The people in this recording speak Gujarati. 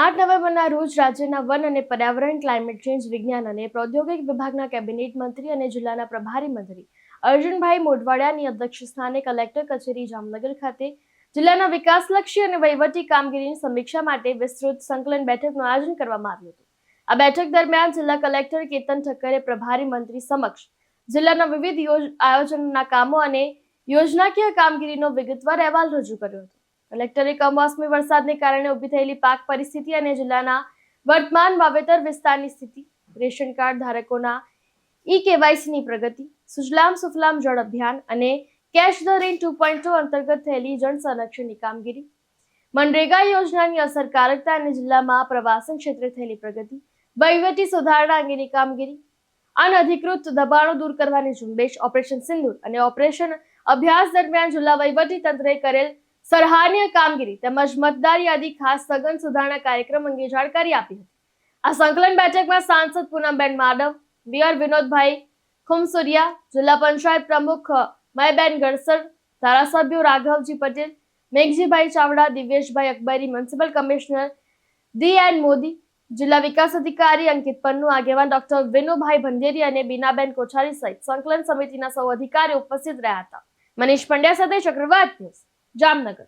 આઠ નવેમ્બરના રોજ રાજ્યના વન અને પર્યાવરણ ક્લાઇમેટ ચેન્જ વિજ્ઞાન અને પ્રૌદ્યોગિક વિભાગના કેબિનેટ મંત્રી અને જિલ્લાના પ્રભારી મંત્રી અર્જુનભાઈ મોઢવાડિયાની અધ્યક્ષસ્થાને કલેક્ટર કચેરી જામનગર ખાતે જિલ્લાના વિકાસલક્ષી અને વહીવટી કામગીરીની સમીક્ષા માટે વિસ્તૃત સંકલન બેઠકનું આયોજન કરવામાં આવ્યું હતું. આ બેઠક દરમિયાન જિલ્લા કલેક્ટર કેતન ઠક્કરે પ્રભારી મંત્રી સમક્ષ જિલ્લાના વિવિધ આયોજનના કામો અને યોજનાકીય કામગીરીનો વિગતવાર અહેવાલ રજૂ કર્યો હતો. કલેક્ટરે કમોસમી વરસાદને કારણે ઊભી થયેલી પાક પરિસ્થિતિ અને જિલ્લાના વર્તમાન વાવેતર વિસ્તારની સ્થિતિ, રેશન કાર્ડ ધારકોના ઈ કેવાયસીની પ્રગતિ, સુજલામ સુફલામ જળ અભિયાન અને catch the rain two point અંતર્ગત થયેલી જળ સંરક્ષણની કામગીરી, મનરેગા યોજનાની અસરકારકતા અને જિલ્લામાં પ્રવાસન ક્ષેત્રે થયેલી પ્રગતિ, વહીવટી સુધારણા અંગેની કામગીરી, અનધિકૃત દબાણો દૂર કરવાની ઝુંબેશ, ઓપરેશન સિંદુર અને ઓપરેશન અભ્યાસ દરમિયાન જિલ્લા વહીવટી તંત્રે કરેલ સરાહનીય કામગીરી તેમજ મતદાર યાદી ખાસ સઘન સુધારણા કાર્યક્રમ અંગે જાણકારી આપી હતી. આ સંકલન બેઠકમાં સાંસદ પૂનમબેન માડવ, મેયર વિનોદભાઈ ખુમસુરિયા, જિલ્લા પંચાયત પ્રમુખ મયબેન ગડસર ધારાસભ્યો Raghavji Patel, Meghjibhai Chavda, Divyeshbhai Akbari, municipal commissioner D N Modi, જિલ્લા વિકાસ અધિકારી અંકિત પન્નુ, આગેવાન ડોક્ટર વિનુભાઈ ભંડેરી અને બીનાબેન કોઠારી સહિત સંકલન સમિતિના સૌ અધિકારીઓ ઉપસ્થિત રહ્યા હતા. મનીષ પંડ્યા સાથે ચક્રવાત ન્યૂઝ. જામનગર